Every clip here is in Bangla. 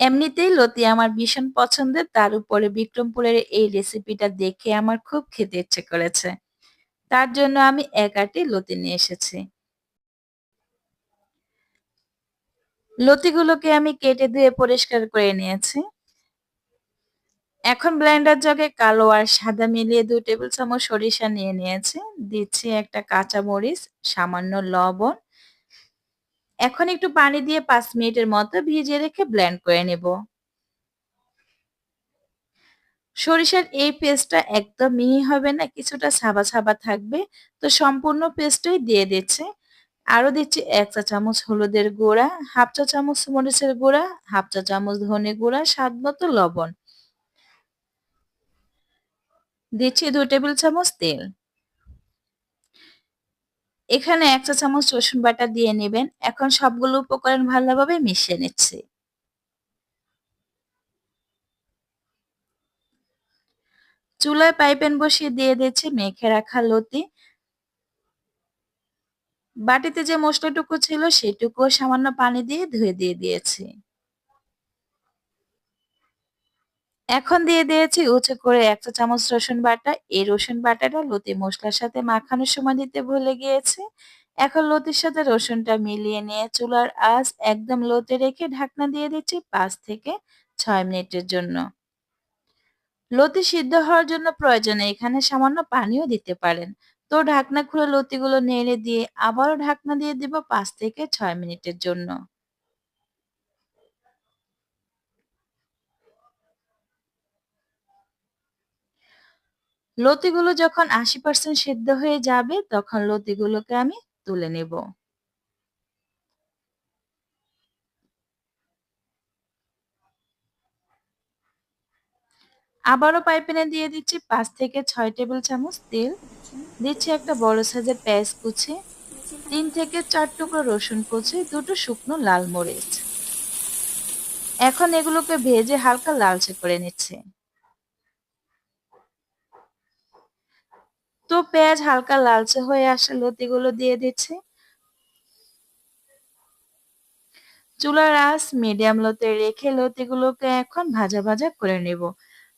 এমনিতেই লতি আমার ভীষণ পছন্দের। তার উপরে বিক্রমপুরের এই রেসিপিটা দেখে আমার খুব খেতে ইচ্ছে করেছে। তার জন্য আমি ১ আঁটি লতি নিয়ে এসেছি। লতিগুলোকে আমি কেটে ধুয়ে পরিষ্কার করে নিয়েছি। এখন ব্লেন্ডার জগে কালো আর সাদা মিলিয়ে ২ টেবিল চামচ সরিষা নিয়ে নিয়েছি। দিচ্ছি একটা কাঁচা মরিচ, সামান্য লবণ। এখন একটু পানি দিয়ে পাঁচ মিনিটের মতো ভিজিয়ে রেখে ব্লেন্ড করে নেব। সরিষার এই পেস্টটা একদম মিহি হবে না, কিছুটা ছাবা, ছাবা থাকবে। তো সম্পূর্ণ পেস্টটাই দিয়ে দিচ্ছে আরও দিচ্ছি ১ চা চামচ হলুদের গুঁড়া, হাফ চা চামচ মরিচের গুঁড়া, হাফ চা চামচ ধনে গুঁড়া, স্বাদ মতো লবণ। দিচ্ছি দু টেবিল চামচ তেল। এখানে ১ চা চামচ রসুন বাটা দিয়ে নেবেন। এখন সবগুলো উপকরণ ভালোভাবে মিশিয়ে নিচ্ছি। চুলায় পাইপেন বসিয়ে দিয়ে দিচ্ছি মেখে রাখা লতি। বাটিতে যে মশলাটুকু ছিল সেটুকুও সামান্য পানি দিয়ে ধুয়ে দিয়ে দিয়েছি। এখন দিয়ে দিয়েছি উঁচু করে ১ চা চামচ রসুন বাটা। এই রসুন বাটাটা লতি মশলার সাথে মাখানোর সময় দিতে ভুলে গিয়েছে এখন লতির সাথে রসুনটা মিলিয়ে নিয়ে চুলার আঁচ একদম লোতে রেখে ঢাকনা দিয়ে দিচ্ছি পাঁচ থেকে ছয় মিনিটের জন্য। লতি সিদ্ধ হওয়ার জন্য প্রয়োজনে এখানে সামান্য পানিও দিতে পারেন। তো ঢাকনা খুলে লতিগুলো নেড়ে দিয়ে আবারও ঢাকনা দিয়ে দিব পাঁচ থেকে ছয় মিনিটের জন্য। লতিগুলো যখন ৮০% সিদ্ধ হয়ে যাবে তখন লতিগুলোকে আমি তুলে নেব। আবারও পাইপেনে দিয়ে দিচ্ছি পাঁচ থেকে ছয় টেবিল চামচ তেল। দিচ্ছি একটা বড় সাইজের পেঁয়াজ কুচি, তিন থেকে চার টুকরো রসুন কুচি, দুটো শুকনো লাল মরিচ। এখন এগুলোকে ভেজে হালকা লালচে করে নিচ্ছি। তো পেঁয়াজ হালকা লালচে হয়ে আসলে লতিগুলো দিয়ে দিচ্ছি। চুলার আঁচ মিডিয়াম লোতে রেখে লতিগুলোকে এখন ভাজা ভাজা করে নেব।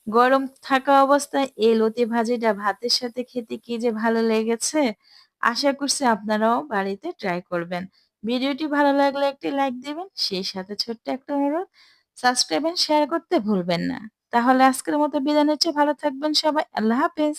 গরম থাকা অবস্থায় এই লতি ভাজিটা ভাতের সাথে খেতে কি যে ভালো লেগেছে। আশা করছি আপনারাও বাড়িতে ট্রাই করবেন। ভিডিওটি ভালো লাগলে একটি লাইক দিবেন। সেই সাথে ছোট্ট একটা অনুরোধ সাবস্ক্রাইব এন্ড শেয়ার করতে ভুলবেন না। তাহলে আজকের মতো বিদায় নিচ্ছি। ভালো থাকবেন সবাই। আল্লাহ হাফেজ।